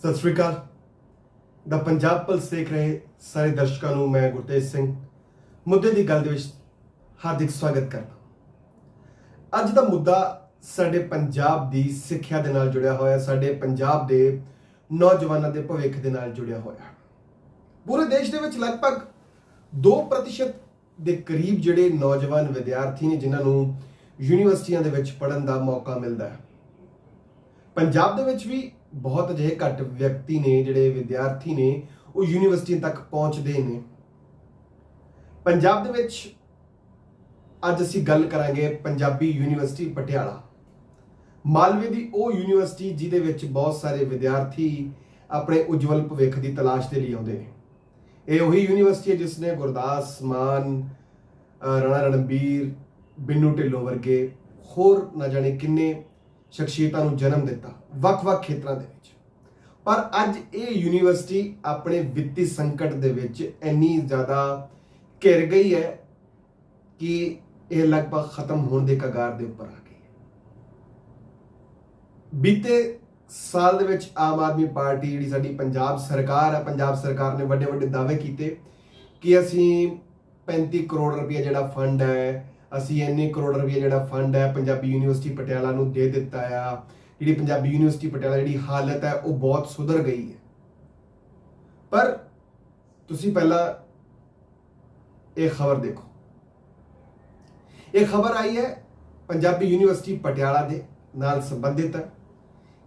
ਸਤਿ ਸ਼੍ਰੀ ਅਕਾਲ। ਦਾ ਪੰਜਾਬ ਪਲਸ ਦੇਖ ਰਹੇ ਸਾਰੇ ਦਰਸ਼ਕਾਂ ਨੂੰ ਮੈਂ ਗੁਰਤੇਜ ਸਿੰਘ। ਮੁੱਦੇ ਦੀ ਗੱਲ ਦੇ ਵਿੱਚ ਹਾਰਦਿਕ ਸਵਾਗਤ ਕਰਦਾ ਅੱਜ ਦਾ ਮੁੱਦਾ ਸਾਡੇ ਪੰਜਾਬ ਦੀ ਸਿੱਖਿਆ ਦੇ ਨਾਲ ਜੁੜਿਆ ਹੋਇਆ, ਸਾਡੇ ਪੰਜਾਬ ਦੇ ਨੌਜਵਾਨਾਂ ਦੇ ਭਵਿੱਖ ਦੇ ਨਾਲ ਜੁੜਿਆ ਹੋਇਆ। ਪੂਰੇ ਦੇਸ਼ ਦੇ ਵਿੱਚ ਲਗਭਗ 2% ਦੇ ਕਰੀਬ ਜਿਹੜੇ ਨੌਜਵਾਨ ਵਿਦਿਆਰਥੀ ਨੇ, ਜਿਨ੍ਹਾਂ ਨੂੰ ਯੂਨੀਵਰਸਿਟੀਆਂ ਦੇ ਵਿੱਚ ਪੜ੍ਹਨ ਦਾ ਮੌਕਾ ਮਿਲਦਾ ਹੈ। ਪੰਜਾਬ ਦੇ ਵਿੱਚ ਵੀ ਬਹੁਤ ਅਜਿਹੇ ਘੱਟ ਵਿਅਕਤੀ ਨੇ, ਜਿਹੜੇ ਵਿਦਿਆਰਥੀ ਨੇ, ਉਹ ਯੂਨੀਵਰਸਿਟੀਆਂ ਤੱਕ ਪਹੁੰਚਦੇ ਨੇ। ਪੰਜਾਬ ਦੇ ਵਿੱਚ ਅੱਜ ਅਸੀਂ ਗੱਲ ਕਰਾਂਗੇ ਪੰਜਾਬੀ ਯੂਨੀਵਰਸਿਟੀ ਪਟਿਆਲਾ। ਮਾਲਵੇ ਦੀ ਉਹ ਯੂਨੀਵਰਸਿਟੀ ਜਿਹਦੇ ਵਿੱਚ ਬਹੁਤ ਸਾਰੇ ਵਿਦਿਆਰਥੀ ਆਪਣੇ ਉਜਵਲ ਭਵਿੱਖ ਦੀ ਤਲਾਸ਼ ਦੇ ਲਈ ਆਉਂਦੇ ਨੇ। ਇਹ ਉਹੀ ਯੂਨੀਵਰਸਿਟੀ ਹੈ ਜਿਸ ਨੇ ਗੁਰਦਾਸ ਮਾਨ ਰਾਣਾ ਰਣਬੀਰ, ਬਿੰਨੂ ਢਿੱਲੋਂ ਵਰਗੇ ਹੋਰ ਨਾ ਜਾਣੇ ਕਿੰਨੇ ਸ਼ਖਸੀਅਤਾਂ ਨੂੰ ਜਨਮ ਦਿੱਤਾ, ਵੱਖ-ਵੱਖ ਖੇਤਰਾਂ ਦੇ ਵਿੱਚ। ਪਰ ਅੱਜ ਇਹ ਯੂਨੀਵਰਸਿਟੀ ਆਪਣੇ ਵਿੱਤੀ ਸੰਕਟ ਦੇ ਵਿੱਚ ਇੰਨੀ ਜ਼ਿਆਦਾ ਘਿਰ ਗਈ ਹੈ ਕਿ ਇਹ ਲਗਭਗ ਖਤਮ ਹੋਣ ਦੇ ਕਗਾਰ ਦੇ ਉੱਪਰ ਆ ਗਈ ਹੈ। ਬੀਤੇ ਸਾਲ ਦੇ ਵਿੱਚ ਆਮ ਆਦਮੀ ਪਾਰਟੀ ਜਿਹੜੀ ਸਾਡੀ ਪੰਜਾਬ ਸਰਕਾਰ ਹੈ ਪੰਜਾਬ ਸਰਕਾਰ ਨੇ ਵੱਡੇ ਵੱਡੇ ਦਾਅਵੇ ਕੀਤੇ ਕਿ ਅਸੀਂ 35 ਕਰੋੜ ਰੁਪਏ ਜਿਹੜਾ ਫੰਡ ਹੈ, ਅਸੀਂ ਇੰਨੇ ਕਰੋੜ ਰੁਪਏ ਜਿਹੜਾ ਫੰਡ ਹੈ ਪੰਜਾਬੀ ਯੂਨੀਵਰਸਿਟੀ ਪਟਿਆਲਾ ਨੂੰ ਦੇ ਦਿੱਤਾ ਆ। ਜਿਹੜੀ ਪੰਜਾਬੀ ਯੂਨੀਵਰਸਿਟੀ ਪਟਿਆਲਾ ਜਿਹੜੀ ਹਾਲਤ ਹੈ, ਉਹ ਬਹੁਤ ਸੁਧਰ ਗਈ ਹੈ। ਪਰ ਤੁਸੀਂ ਪਹਿਲਾਂ ਇਹ ਖਬਰ ਦੇਖੋ। ਇਹ ਖਬਰ ਆਈ ਹੈ ਪੰਜਾਬੀ ਯੂਨੀਵਰਸਿਟੀ ਪਟਿਆਲਾ ਦੇ ਨਾਲ ਸੰਬੰਧਿਤ ਹੈ।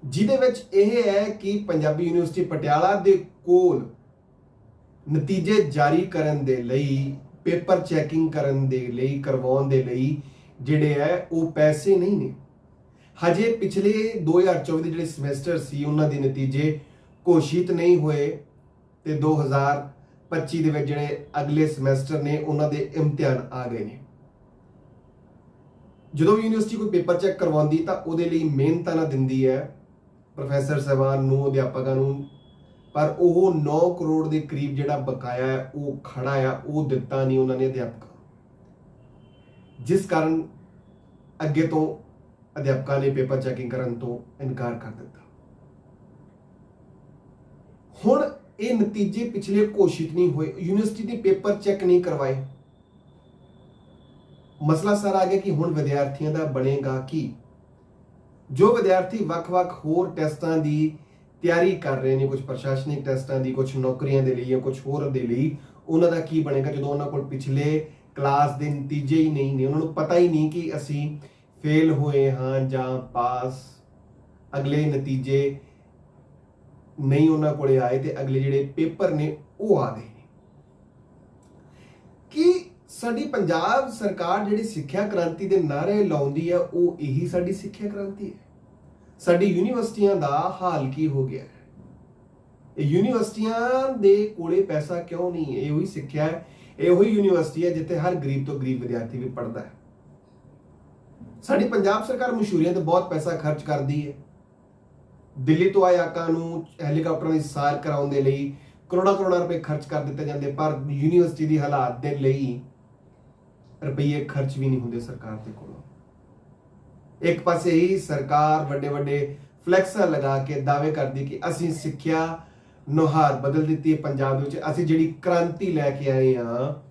ਜਿਹਦੇ ਵਿੱਚ ਇਹ ਹੈ ਕਿ ਪੰਜਾਬੀ ਯੂਨੀਵਰਸਿਟੀ ਪਟਿਆਲਾ ਦੇ ਕੋਲ ਨਤੀਜੇ ਜਾਰੀ ਕਰਨ ਦੇ ਲਈ, ਪੇਪਰ ਚੈਕਿੰਗ ਕਰਨ ਦੇ ਲਈ, ਕਰਵਾਉਣ ਦੇ ਲਈ ਜਿਹੜੇ ਹੈ, ਉਹ ਪੈਸੇ ਨਹੀਂ ਨੇ। ਹਜੇ ਪਿਛਲੇ 2024 ਦੇ ਜਿਹੜੇ ਸਮੈਸਟਰ ਸੀ, ਉਹਨਾਂ ਦੇ ਨਤੀਜੇ ਘੋਸ਼ਿਤ ਨਹੀਂ ਹੋਏ ਤੇ 2025 ਦੇ ਵਿੱਚ ਜਿਹੜੇ ਅਗਲੇ ਸਮੈਸਟਰ ਨੇ, ਉਹਨਾਂ ਦੇ ਇਮਤਿਹਾਨ ਆ ਗਏ ਨੇ। ਜਦੋਂ ਵੀ ਯੂਨੀਵਰਸਿਟੀ ਕੋਈ ਪੇਪਰ ਚੈੱਕ ਕਰਵਾਉਂਦੀ ਤਾਂ ਉਹਦੇ ਲਈ ਮਿਹਨਤਾਂ ਨਾ ਦਿੰਦੀ ਹੈ। ਪ੍ਰੋਫੈਸਰ ਸਾਹਿਬਾਨ ਨੂੰ, ਅਧਿਆਪਕਾਂ ਨੂੰ, ਪਰ ਉਹ 9 ਕਰੋੜ ਦੇ ਕਰੀਬ ਜਿਹੜਾ ਬਕਾਇਆ ਹੈ, ਉਹ ਖੜਾ ਆ, ਉਹ ਦਿੱਤਾ ਨਹੀਂ ਉਹਨਾਂ ਨੇ ਅਧਿਆਪਕਾਂ ਜਿਸ ਕਾਰਨ ਅੱਗੇ ਤੋਂ ਅਧਿਆਪਕਾਂ ਨੇ ਪੇਪਰ ਚੈਕਿੰਗ ਕਰਨ ਤੋਂ ਇਨਕਾਰ ਕਰ ਦਿੱਤਾ। ਹੁਣ ਇਹ ਨਤੀਜੇ ਪਿਛਲੇ ਘੋਸ਼ਿਤ ਨਹੀਂ ਹੋਏ। ਯੂਨੀਵਰਸਿਟੀ ਦੇ ਪੇਪਰ ਚੈੱਕ ਨਹੀਂ ਕਰਵਾਏ। ਮਸਲਾ ਸਾਰਾ ਆ ਗਿਆ ਕਿ ਹੁਣ ਵਿਦਿਆਰਥੀਆਂ ਦਾ ਬਣੇਗਾ ਕੀ? ਜੋ ਵਿਦਿਆਰਥੀ ਵੱਖ-ਵੱਖ ਹੋਰ ਟੈਸਟਾਂ ਦੀ ਤਿਆਰੀ ਕਰ ਰਹੇ ਨੇ ਕੁਝ ਪ੍ਰਸ਼ਾਸਨਿਕ ਟੈਸਟਾਂ ਦੀ ਕੁਝ ਨੌਕਰੀਆਂ ਦੇ ਲਈ ਜਾਂ ਕੁਝ ਹੋਰ ਦੇ ਲਈ, ਉਹਨਾਂ ਦਾ ਕੀ ਬਣੇਗਾ? ਜਦੋਂ ਉਹਨਾਂ ਕੋਲ ਪਿਛਲੇ ਕਲਾਸ ਦੇ ਨਤੀਜੇ ਹੀ ਨਹੀਂ ਨੇ, ਉਹਨਾਂ ਨੂੰ ਪਤਾ ਹੀ ਨਹੀਂ ਕਿ ਅਸੀਂ ਫੇਲ ਹੋਏ ਹਾਂ ਜਾਂ ਪਾਸ ਅਗਲੇ ਨਤੀਜੇ ਨਹੀਂ ਉਹਨਾਂ ਕੋਲੇ ਆਏ ਤੇ ਅਗਲੇ ਜਿਹੜੇ ਪੇਪਰ ਨੇ ਉਹ ਆ ਗਏ। ਸਾਡੀ ਪੰਜਾਬ ਸਰਕਾਰ ਜਿਹੜੀ ਸਿੱਖਿਆ ਕ੍ਰਾਂਤੀ ਦੇ ਨਾਰੇ ਲਾਉਂਦੀ ਹੈ, ਉਹ ਇਹੀ ਸਾਡੀ ਸਿੱਖਿਆ ਕ੍ਰਾਂਤੀ ਹੈ। ਸਾਡੀ ਯੂਨੀਵਰਸਿਟੀਆਂ ਦਾ ਹਾਲ ਕੀ ਹੋ ਗਿਆ ਹੈ? ਇਹ ਯੂਨੀਵਰਸਿਟੀਆਂ ਦੇ ਕੋਲੇ ਪੈਸਾ ਕਿਉਂ ਨਹੀਂ ਹੈ? ਇਹ ਉਹੀ ਸਿੱਖਿਆ ਹੈ, ਇਹ ਉਹੀ ਯੂਨੀਵਰਸਿਟੀ ਹੈ ਜਿੱਥੇ ਹਰ ਗਰੀਬ ਤੋਂ ਗਰੀਬ ਵਿਦਿਆਰਥੀ ਵੀ ਪੜ੍ਹਦਾ ਹੈ। ਸਾਡੀ ਪੰਜਾਬ ਸਰਕਾਰ ਮਸ਼ਹੂਰੀਆਂ ਤੇ ਬਹੁਤ ਪੈਸਾ ਖਰਚ ਕਰਦੀ ਹੈ। ਦਿੱਲੀ ਤੋਂ ਆਏ ਆਕਾਂ ਨੂੰ ਹੈਲੀਕਾਪਟਰਾਂ ਦੀ ਸਾਰ ਕਰਾਉਣ ਦੇ ਲਈ ਕਰੋੜਾਂ ਕਰੋੜਾਂ ਰੁਪਏ ਖਰਚ ਕਰ ਦਿੱਤੇ ਜਾਂਦੇ, ਪਰ ਯੂਨੀਵਰਸਿਟੀ ਦੀ ਹਾਲਾਤ ਦੇ ਲਈ ਰੁਪਈਏ ਖਰਚ ਵੀ ਨਹੀਂ ਹੁੰਦੇ ਸਰਕਾਰ ਦੇ ਕੋਲੋਂ। ਇੱਕ ਪਾਸੇ ਹੀ ਸਰਕਾਰ ਵੱਡੇ ਵੱਡੇ ਫਲੈਕਸਰ ਲਗਾ ਕੇ ਦਾਅਵੇ ਕਰਦੀ ਕਿ ਅਸੀਂ ਸਿੱਖਿਆ ਨੁਹਾਰ ਬਦਲ ਦਿੱਤੀ ਹੈ ਪੰਜਾਬ ਦੇ ਵਿੱਚ। ਅਸੀਂ ਜਿਹੜੀ ਕ੍ਰਾਂਤੀ ਲੈ ਕੇ ਆਏ ਆ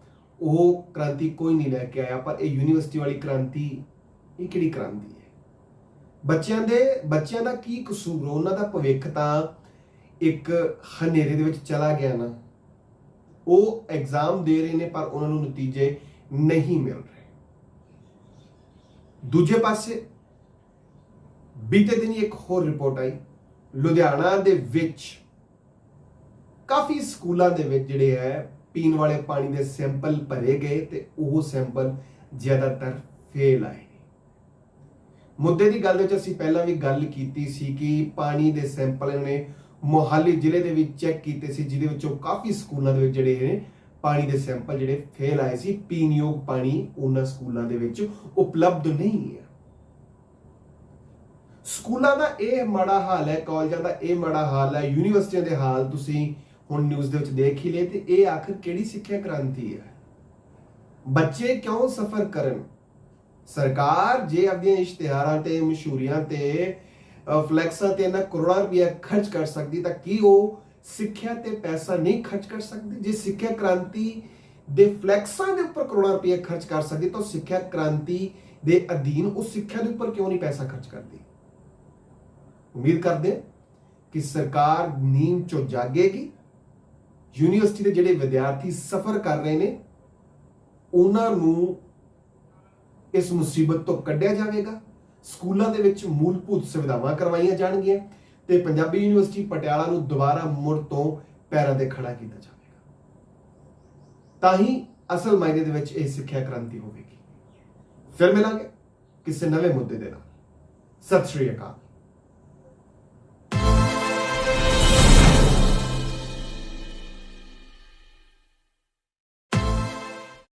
ਉਹ ਕ੍ਰਾਂਤੀ ਕੋਈ ਨਹੀਂ ਲੈ ਕੇ ਆਇਆ, ਪਰ ਇਹ ਯੂਨੀਵਰਸਿਟੀ ਵਾਲੀ ਕ੍ਰਾਂਤੀ, ਇਹ ਕਿਹੜੀ ਕ੍ਰਾਂਤੀ ਹੈ? ਬੱਚਿਆਂ ਦੇ, ਬੱਚਿਆਂ ਦਾ ਕੀ ਕਸੂਰ? ਉਹਨਾਂ ਦਾ ਭਵਿੱਖ ਤਾਂ ਇੱਕ ਹਨੇਰੇ ਦੇ ਵਿੱਚ ਚਲਾ ਗਿਆ ਨਾ। ਉਹ ਐਗਜ਼ਾਮ ਦੇ ਰਹੇ ਨੇ, ਪਰ ਉਹਨਾਂ ਨੂੰ ਨਤੀਜੇ ਨਹੀਂ ਮਿਲ ਰਹੇ ਦੂਜੇ ਪਾਸੇ ਬੀਤੇ ਦਿਨ ਇੱਕ ਹੋਰ ਰਿਪੋਰਟ ਆਈ ਲੁਧਿਆਣਾ ਦੇ ਵਿੱਚ ਕਾਫੀ ਸਕੂਲਾਂ ਦੇ ਵਿੱਚ ਜਿਹੜੇ ਹੈ ਪੀਣ ਵਾਲੇ ਪਾਣੀ ਦੇ ਸੈਂਪਲ ਭਰੇ ਗਏ ਤੇ ਉਹ ਸੈਂਪਲ ਜ਼ਿਆਦਾਤਰ ਫੇਲ ਆਏ ਮੁੱਦੇ ਦੀ ਗੱਲ ਵਿੱਚ ਅਸੀਂ ਪਹਿਲਾਂ ਵੀ ਗੱਲ ਕੀਤੀ ਸੀ ਕਿ ਪਾਣੀ ਦੇ ਸੈਂਪਲ ਇਹਨਾਂ ਨੇ ਮੋਹਾਲੀ ਜ਼ਿਲ੍ਹੇ ਦੇ ਵਿੱਚ ਚੈੱਕ ਕੀਤੇ ਸੀ ਜਿਹਦੇ ਵਿੱਚੋਂ ਕਾਫੀ ਸਕੂਲਾਂ ਦੇ ਵਿੱਚ ਜਿਹੜੇ ਨੇ ਪਾਣੀ ਦੇ ਸੈਂਪਲ ਜਿਹੜੇ ਫੇਲ ਆਏ ਸੀ, ਪੀਣਯੋਗ ਪਾਣੀ ਉਹਨਾਂ ਸਕੂਲਾਂ ਦੇ ਵਿੱਚ ਉਪਲਬਧ ਨਹੀਂ ਹੈ। ਸਕੂਲਾਂ ਦਾ ਇਹ ਮਾੜਾ ਹਾਲ ਹੈ, ਕਾਲਜਾਂ ਦਾ ਇਹ ਮਾੜਾ ਹਾਲ ਹੈ, ਯੂਨੀਵਰਸਿਟੀਆਂ ਦੇ ਹਾਲ ਤੁਸੀਂ ਹੁਣ ਨਿਊਜ਼ ਦੇ ਵਿੱਚ ਦੇਖ ਹੀ ਲਏ ਤੇ ਇਹ ਆਖਰ ਕਿਹੜੀ ਸਿੱਖਿਆ ਕ੍ਰਾਂਤੀ ਹੈ? ਬੱਚੇ ਕਿਉਂ ਸਫਰ ਕਰਨ? ਸਰਕਾਰ ਜੇ ਆਪਣੀਆਂ ਇਸ਼ਤਿਹਾਰਾਂ ਤੇ, ਮਸ਼ਹੂਰੀਆਂ ਤੇ ਫਲੈਕਸਾਂ ਤੇ ਇਹਨਾਂ ਕਰੋੜਾਂ ਰੁਪਏ ਖਰਚ ਕਰ ਸਕਦੀ ਤਾਂ ਕੀ ਉਹ ਸਿੱਖਿਆ ਤੇ ਪੈਸਾ ਨਹੀਂ ਖਰਚ ਕਰ ਸਕਦੇ। ਜੇ ਸਿੱਖਿਆ ਕ੍ਰਾਂਤੀ ਦੇ ਫਲੈਕਸਾਂ ਦੇ ਉੱਪਰ ਕਰੋੜਾਂ ਰੁਪਏ ਖਰਚ ਕਰ ਸਕਦੀ, ਤਾਂ ਸਿੱਖਿਆ ਕ੍ਰਾਂਤੀ ਦੇ ਅਧੀਨ ਉਸ ਸਿੱਖਿਆ ਦੇ ਉੱਪਰ ਕਿਉਂ ਨਹੀਂ ਪੈਸਾ ਖਰਚ ਕਰਦੀ? ਉਮੀਦ ਕਰਦੇ ਕਿ ਸਰਕਾਰ ਨੀਂਦ ਚੋਂ ਜਾਗੇਗੀ। ਯੂਨੀਵਰਸਿਟੀ ਦੇ ਜਿਹੜੇ ਵਿਦਿਆਰਥੀ ਸਫਰ ਕਰ ਰਹੇ ਨੇ, ਉਹਨਾਂ ਨੂੰ ਇਸ ਮੁਸੀਬਤ ਤੋਂ ਕੱਢਿਆ ਜਾਵੇਗਾ। ਸਕੂਲਾਂ ਦੇ ਵਿੱਚ ਮੂਲਭੂਤ ਸੁਵਿਧਾਵਾਂ ਕਰਵਾਈਆਂ ਜਾਣਗੀਆਂ। ਤੇ ਪੰਜਾਬੀ ਯੂਨੀਵਰਸਿਟੀ ਪਟਿਆਲਾ ਨੂੰ ਦੁਬਾਰਾ ਮੁੜ ਤੋਂ ਪੈਰਾਂ ਤੇ ਖੜਾ ਕੀਤਾ ਜਾਵੇਗਾ। ਤਾਂ ਹੀ ਅਸਲ ਮਾਇਨੇ ਦੇ ਵਿੱਚ ਇਹ ਸਿੱਖਿਆ ਕ੍ਰਾਂਤੀ ਹੋਵੇਗੀ। ਫਿਰ ਮਿਲਾਂਗੇ ਕਿਸੇ ਨਵੇਂ ਮੁੱਦੇ ਦੇ ਨਾਲ। ਸਤਿ ਸ਼੍ਰੀ ਅਕਾਲ।